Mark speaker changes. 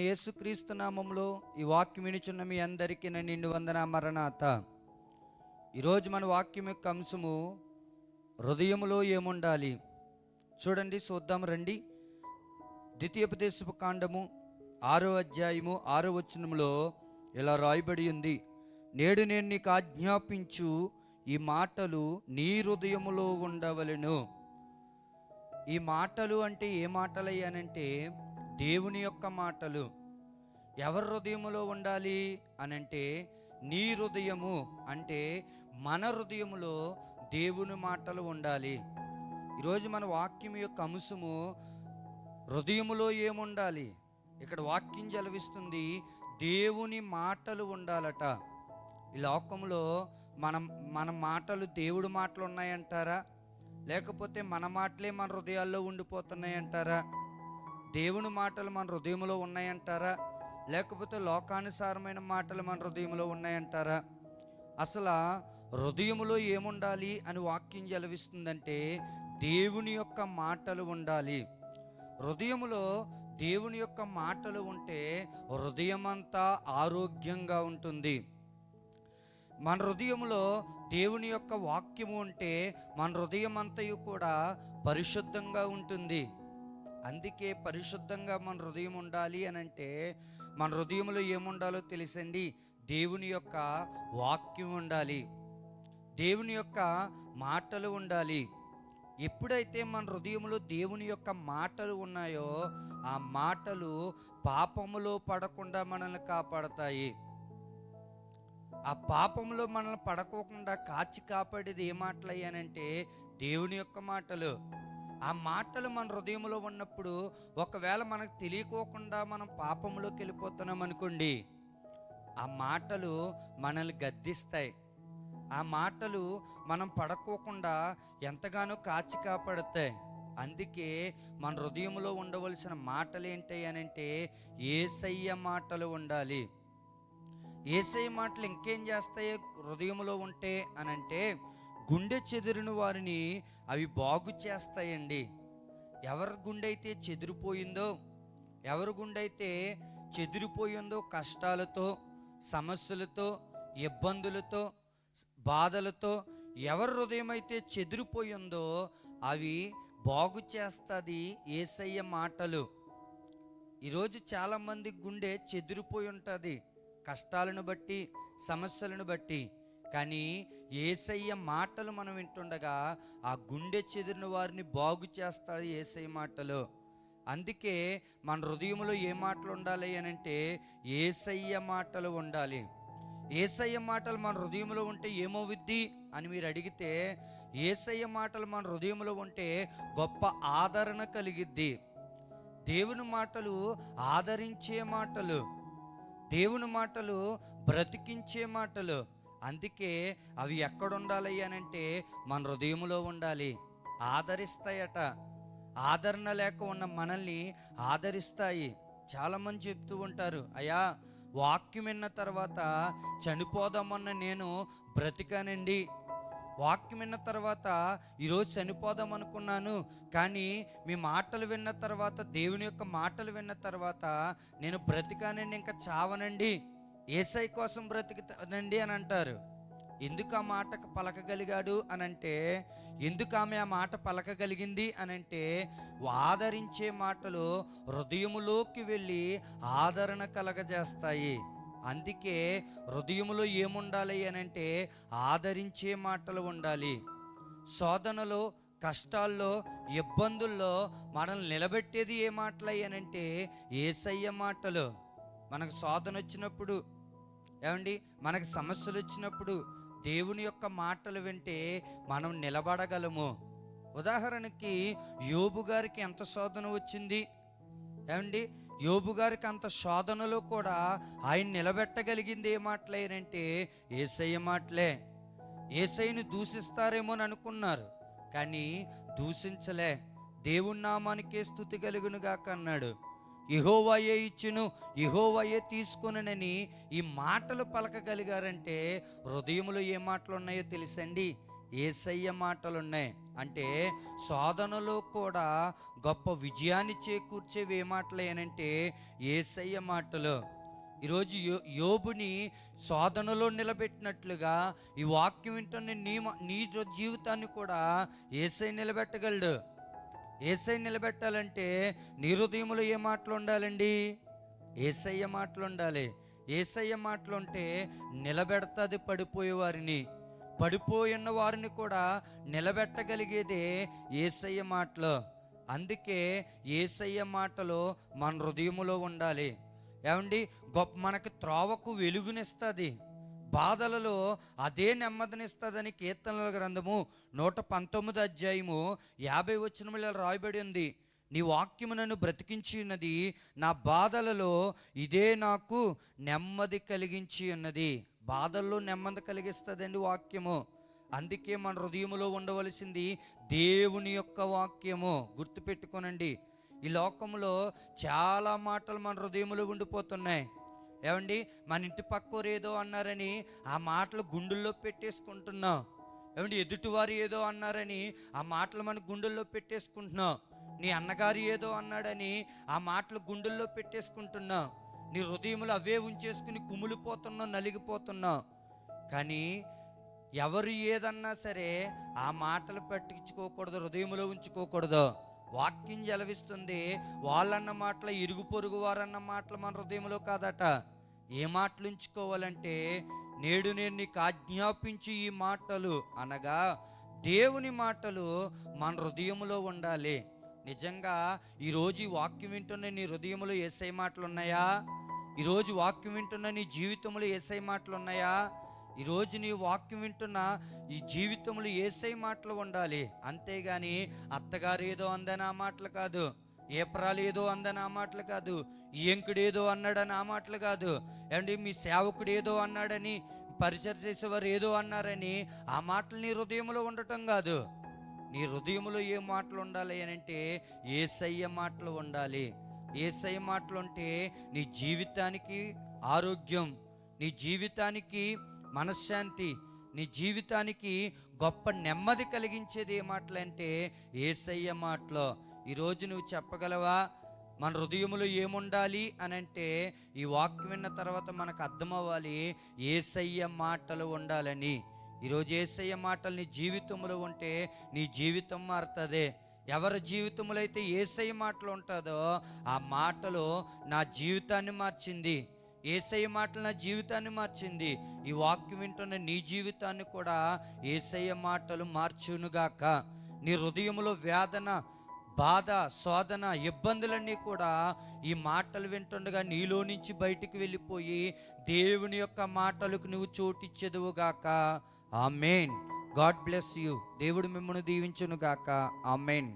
Speaker 1: ప్రభైన యేసుక్రీస్తు నామంలో ఈ వాక్యం వినిచున్న మీ అందరికీ నేను నిండు వందన మరణాత. ఈరోజు మన వాక్యం యొక్క అంశము హృదయములో ఏముండాలి? చూడండి చూద్దాం రండి. ద్వితీయోపదేశపు కాండము ఆరో అధ్యాయము ఆరో వచనంలో ఇలా రాయబడి ఉంది. నేడు నేను నీకు ఆజ్ఞాపించు ఈ మాటలు నీ హృదయములో ఉండవలెను. ఈ మాటలు అంటే ఏ మాటలు అయ్యానంటే దేవుని యొక్క మాటలు. ఎవరి హృదయములో ఉండాలి అని అంటే నీ హృదయము అంటే మన హృదయములో దేవుని మాటలు ఉండాలి. ఈరోజు మన వాక్యం యొక్క అంశము హృదయములో ఏముండాలి? ఇక్కడ వాక్యం జలవిస్తుంది దేవుని మాటలు ఉండాలట. ఈ లోకంలో మనం మన మాటలు దేవుడి మాటలు ఉన్నాయంటారా? లేకపోతే మన మాటలే మన హృదయాల్లో ఉండిపోతున్నాయంటారా? దేవుని మాటలు మన హృదయంలో ఉన్నాయంటారా? లేకపోతే లోకానుసారమైన మాటలు మన హృదయంలో ఉన్నాయంటారా? అసలు హృదయంలో ఏముండాలి అని వాక్యం జలవిస్తుందంటే దేవుని యొక్క మాటలు ఉండాలి. హృదయంలో దేవుని యొక్క మాటలు ఉంటే హృదయమంతా ఆరోగ్యంగా ఉంటుంది. మన హృదయంలో దేవుని యొక్క వాక్యము ఉంటే మన హృదయం అంతయు కూడా పరిశుద్ధంగా ఉంటుంది. అందుకే పరిశుద్ధంగా మన హృదయం ఉండాలి అని అంటే మన హృదయంలో ఏముండాలో తెలుసండి. దేవుని యొక్క వాక్యం ఉండాలి. దేవుని యొక్క మాటలు ఉండాలి. ఎప్పుడైతే మన హృదయంలో దేవుని యొక్క మాటలు ఉన్నాయో ఆ మాటలు పాపములో పడకుండా మనల్ని కాపాడతాయి. ఆ పాపంలో మనల్ని పడకోకుండా కాచి కాపాడేది ఏ మాటలు అయ్యానంటే దేవుని యొక్క మాటలు. ఆ మాటలు మన హృదయంలో ఉన్నప్పుడు ఒకవేళ మనకు తెలియకోకుండా మనం పాపంలోకి వెళ్ళిపోతున్నాం అనుకోండి ఆ మాటలు మనల్ని గద్దిస్తాయి. ఆ మాటలు మనం పడకోకుండా ఎంతగానో కాచి కాపాడతాయి. అందుకే మన హృదయంలో ఉండవలసిన మాటలు ఏంటి అనంటే ఏసయ్య మాటలు ఉండాలి. ఏసయ్య మాటలు ఇంకేం చేస్తాయి హృదయంలో ఉంటే అనంటే గుండె చెదిరిన వారిని అవి బాగు చేస్తాయండి. ఎవరి గుండె అయితే చెదిరిపోయిందో ఎవరి గుండె అయితే చెదిరిపోయిందో కష్టాలతో సమస్యలతో ఇబ్బందులతో బాధలతో ఎవరి హృదయం అయితే చెదిరిపోయిందో అవి బాగు చేస్తుంది ఏసయ్య మాటలు. ఈరోజు చాలామంది గుండె చెదిరిపోయి ఉంటుంది. కష్టాలను బట్టి సమస్యలను బట్టి. కానీ ఏసయ్య మాటలు మనం వింటుండగా ఆ గుండె చెదిరిన వారిని బాగు చేస్తాడు ఏసయ్య మాటలు. అందుకే మన హృదయంలో ఏ మాటలు ఉండాలి అని అంటే ఏసయ్య మాటలు ఉండాలి. ఏసయ్య మాటలు మన హృదయంలో ఉంటే ఏమవుద్ది అని మీరు అడిగితే ఏసయ్య మాటలు మన హృదయంలో ఉంటే గొప్ప ఆదరణ కలిగిద్ది. దేవుని మాటలు ఆదరించే మాటలు. దేవుని మాటలు బ్రతికించే మాటలు. అందుకే అవి ఎక్కడుండాలి అని అనంటే మన హృదయంలో ఉండాలి. ఆదరిస్తాయట. ఆదరణ లేక ఉన్న మనల్ని ఆదరిస్తాయి. చాలామంది చెప్తూ ఉంటారు అయ్యా వాక్యం విన్న తర్వాత చనిపోదామన్న నేను బ్రతికానండి. వాక్యం విన్న తర్వాత ఈరోజు చనిపోదాం అనుకున్నాను. కానీ మీ మాటలు విన్న తర్వాత దేవుని యొక్క మాటలు విన్న తర్వాత నేను బ్రతికానండి ఇంకా చావనండి. ఏసై కోసం బ్రతికుతానండి అని అంటారు. ఎందుకు ఆ మాట పలకగలిగాడు అని అంటే ఎందుకు ఆమె ఆ మాట పలకగలిగింది అని అంటే ఆదరించే మాటలు హృదయములోకి వెళ్ళి ఆదరణ కలగజేస్తాయి. అందుకే హృదయములో ఏముండాలి అని అంటే ఆదరించే మాటలు ఉండాలి. శోధనలో కష్టాల్లో ఇబ్బందుల్లో మనల్ని నిలబెట్టేది ఏ మాటలు అయ్యానంటే ఏసయ్య మాటలు. మనకు శోధన వచ్చినప్పుడు ఏమండి? మనకు సమస్యలు వచ్చినప్పుడు దేవుని యొక్క మాటలు వింటే మనం నిలబడగలము. ఉదాహరణకి యోబు గారికి ఎంత శోధన వచ్చింది? ఏమండి? యోబు గారికి అంత శోధనలో కూడా ఆయన నిలబెట్టగలిగింది ఏ మాటలేనంటే ఏసయ్య మాటలే. ఏసైని దూషిస్తారేమో అని అనుకున్నారు కానీ దూషించలే. దేవుని నామానికే స్థుతి కలుగునుగాక అన్నాడు. ఇహోవయే ఇచ్చును ఇహోవయే తీసుకునని ఈ మాటలు పలకగలిగారంటే హృదయంలో ఏ మాటలు ఉన్నాయో తెలుసండి? ఏసయ్య మాటలు ఉన్నాయి అంటే శోధనలో కూడా గొప్ప విజయాన్ని చేకూర్చేవి ఏ మాటలు ఏనంటే ఏసయ్య మాటలు. ఈరోజు యో యోబుని శోధనలో నిలబెట్టినట్లుగా ఈ వాక్యం వింటున్న నీ నీ జీవితాన్ని కూడా ఏసై నిలబెట్టగలడు. ఏసై నిలబెట్టాలంటే నీ హృదయంలో ఏ మాటలు ఉండాలండి? ఏసయ్య మాటలు ఉండాలి. ఏసయ్య మాటలు ఉంటే నిలబెడతాది పడిపోయే వారిని. పడిపోయిన వారిని కూడా నిలబెట్టగలిగేదే ఏసయ్య మాటలు. అందుకే ఏసయ్య మాటలు మన హృదయములో ఉండాలి. ఏమండి? గొప్ప మనకు త్రోవకు వెలుగునిస్తుంది. బాధలలో అదే నెమ్మదినిస్తుందని కీర్తనల గ్రంథము నూట పంతొమ్మిది అధ్యాయము యాభై వచనములలో రాయబడి ఉంది. నీ వాక్యము నన్ను బ్రతికించి ఉన్నది నా బాధలలో ఇదే నాకు నెమ్మది కలిగించి ఉన్నది. బాధల్లో నెమ్మది కలిగిస్తుందండి వాక్యము. అందుకే మన హృదయములో ఉండవలసింది దేవుని యొక్క వాక్యము. గుర్తుపెట్టుకోనండి. ఈ లోకంలో చాలా మాటలు మన హృదయములో ఉండిపోతున్నాయి. ఏమండి? మన ఇంటి పక్కోరు ఏదో అన్నారని ఆ మాటలు గుండెల్లో పెట్టేసుకుంటున్నాం ఏమండి? ఎదుటివారు ఏదో అన్నారని ఆ మాటలు మన గుండెల్లో పెట్టేసుకుంటున్నాం నీ అన్నగారు ఏదో అన్నాడని ఆ మాటలు గుండెల్లో పెట్టేసుకుంటున్నాం నీ హృదయములు అవే ఉంచేసుకుని కుమిలిపోతున్నావు నలిగిపోతున్నావు. కానీ ఎవరు ఏదన్నా సరే ఆ మాటలు పట్టించుకోకూడదు హృదయంలో ఉంచుకోకూడదు. వాక్యం జలవిస్తుంది. వాళ్ళన్న మాటలు ఇరుగు పొరుగు వారన్న మాటలు మన హృదయంలో కాదట. ఏ మాటలు ఉంచుకోవాలంటే నేడు నేను నీకు ఆజ్ఞాపించి ఈ మాటలు అనగా దేవుని మాటలు మన హృదయంలో ఉండాలి. నిజంగా ఈరోజు ఈ వాక్యం వింటున్న నీ హృదయంలో ఏసై మాటలు ఉన్నాయా? ఈరోజు వాక్యం వింటున్న నీ జీవితంలో ఏసై మాటలు ఉన్నాయా? ఈరోజు నీ వాక్యం వింటున్న ఈ జీవితంలో ఏసై మాటలు ఉండాలి. అంతేగాని అత్తగారు ఏదో అందని ఆ మాటలు కాదు. ఏప్రాలు ఏదో అందని ఆ మాటలు కాదు. ఏంకుడు ఎంకుడు ఏదో అన్నాడని ఆ మాటలు కాదు. అండి మీ సేవకుడు ఏదో అన్నాడని పరిచయం చేసేవారు ఏదో అన్నారని ఆ మాటలు నీ హృదయంలో ఉండటం కాదు. నీ హృదయంలో ఏ మాటలు ఉండాలి అని అంటే ఏసయ్య మాటలు ఉండాలి. ఏసయ్య మాటలు ఉంటే నీ జీవితానికి ఆరోగ్యం నీ జీవితానికి మనశ్శాంతి నీ జీవితానికి గొప్ప నెమ్మది కలిగించేది ఏ మాటలు అంటే ఏసయ్య మాటలు. ఈరోజు నువ్వు చెప్పగలవా? మన హృదయంలో ఏముండాలి అని అంటే ఈ వాక్యం విన్న తర్వాత మనకు అర్థమవ్వాలి ఏసయ్య మాటలు ఉండాలని. ఈరోజు ఏసయ్య మాటలు నీ జీవితంలో ఉంటే నీ జీవితం మారుతుంది. ఎవరి జీవితంలో అయితే ఏసయ్య మాటలు ఉంటుందో ఆ మాటలు నా జీవితాన్ని మార్చింది. ఏసయ్య మాటలు నా జీవితాన్ని మార్చింది. ఈ వాక్యం వింటున్న నీ జీవితాన్ని కూడా ఏసయ్య మాటలు మార్చునుగాక. నీ హృదయంలో వేదన బాధ శోధన ఇబ్బందులన్నీ కూడా ఈ మాటలు వింటుండగా నీలో నుంచి బయటికి వెళ్ళిపోయి దేవుని యొక్క మాటలకు నువ్వు చోటిచ్చేదువుగాక మెయిన్ గాడ్ బ్లెస్ యూ. దేవుడు మిమ్మల్ని దీవించునుగాక. మెయిన్